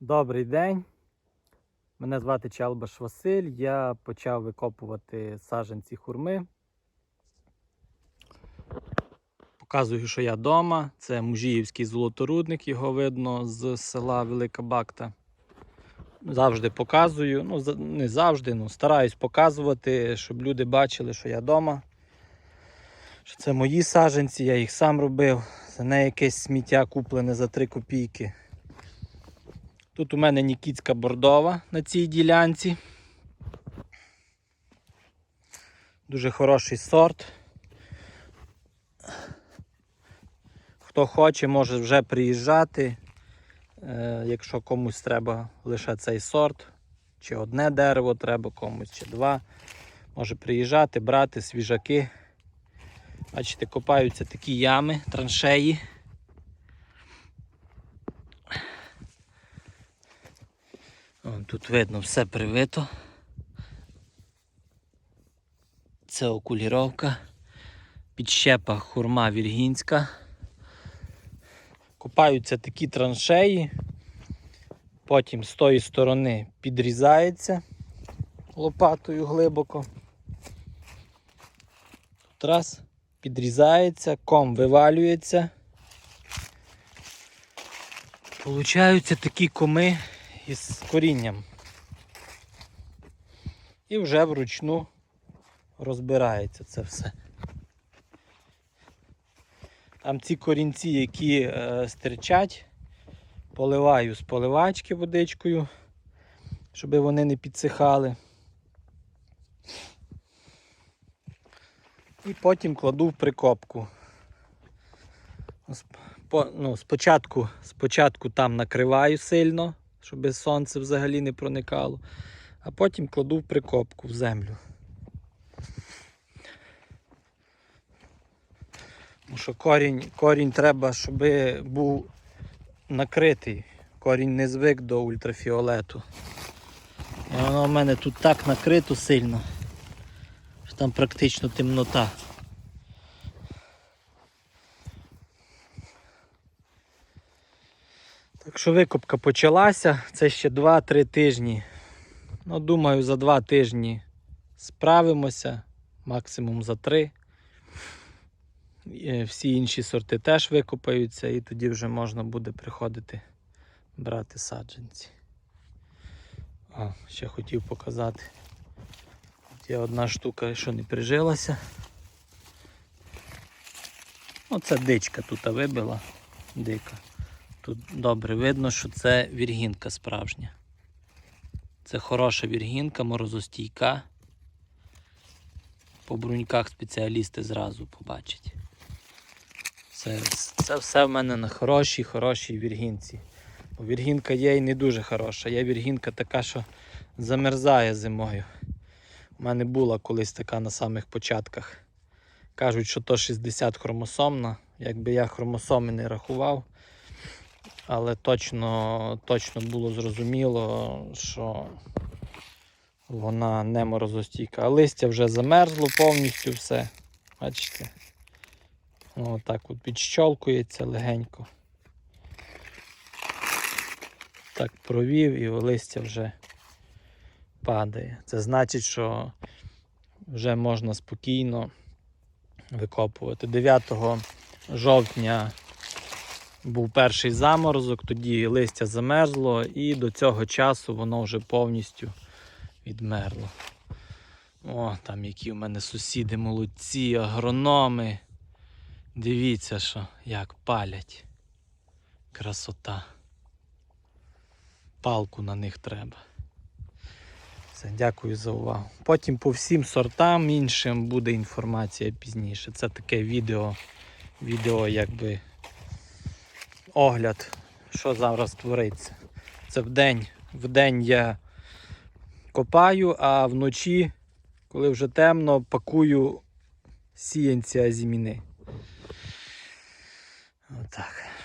Добрий день. Мене звати Чалбаш Василь. Я почав викопувати саджанці хурми. Показую, що я вдома. Це Мужіївський золоторудник, його видно з села Велика Бакта. Завжди показую. Ну, не завжди, ну, стараюсь показувати, щоб люди бачили, що я вдома. Що це мої саджанці, я їх сам робив. Це не якесь сміття куплене за 3 копійки. Тут у мене Нікітська бордова на цій ділянці. Дуже хороший сорт. Хто хоче, може вже приїжджати. Е, якщо комусь треба лише цей сорт, чи одне дерево треба комусь, чи два. Може приїжджати, брати свіжаки. Бачите, копаються такі ями, траншеї. Вон тут видно все привито. Це окуліровка. Підщепа хурма віргінська. Копаються такі траншеї. Потім з тої сторони підрізається лопатою глибоко. Тут раз, підрізається, ком вивалюється. Получаються такі коми із корінням. І вже вручну розбирається це все. Там ці корінці, які е, стирчать, поливаю з поливачки водичкою, щоб вони не підсихали. І потім кладу в прикопку. По- ну, спочатку, спочатку там накриваю сильно, щоб сонце взагалі не проникало, а потім кладу в прикопку в землю. Тому що корінь, корінь треба, щоб був накритий. Корінь не звик до ультрафіолету. І воно в мене тут так накрито сильно, що там практично темнота. Що викопка почалася, це ще 2-3 тижні. Ну, думаю, за 2 тижні справимося, максимум за 3. Е, Всі інші сорти теж викопаються і тоді вже можна буде приходити брати саджанці. А, ще хотів показати. Тут є одна штука, що не прижилася. Оце дичка тут вибила, дика. Тут добре видно, що це віргінка справжня. Це хороша віргінка, морозостійка. По бруньках спеціалісти зразу побачать. Це, це все в мене на хорошій, хорошій віргінці. Бо віргінка є і не дуже хороша. Є віргінка така, що замерзає зимою. У мене була колись така на самих початках. Кажуть, що то 60 хромосомна. Якби я хромосоми не рахував, але точно, точно було зрозуміло, що вона не морозостійка. А листя вже замерзло повністю все. Бачите? Ну, так от підщолкується легенько. Так провів і листя вже падає. Це значить, що вже можна спокійно викопувати. 9 жовтня був перший заморозок, тоді листя замерзло і до цього часу воно вже повністю відмерло. О, там які в мене сусіди молодці, агрономи. Дивіться, що як палять. Красота. Палку на них треба. Все, дякую за увагу. Потім по всім сортам іншим буде інформація пізніше. Це таке відео, відео якби огляд, що зараз твориться. Це вдень. Вдень я копаю, а вночі, коли вже темно, пакую сіянця азіміни. Отак.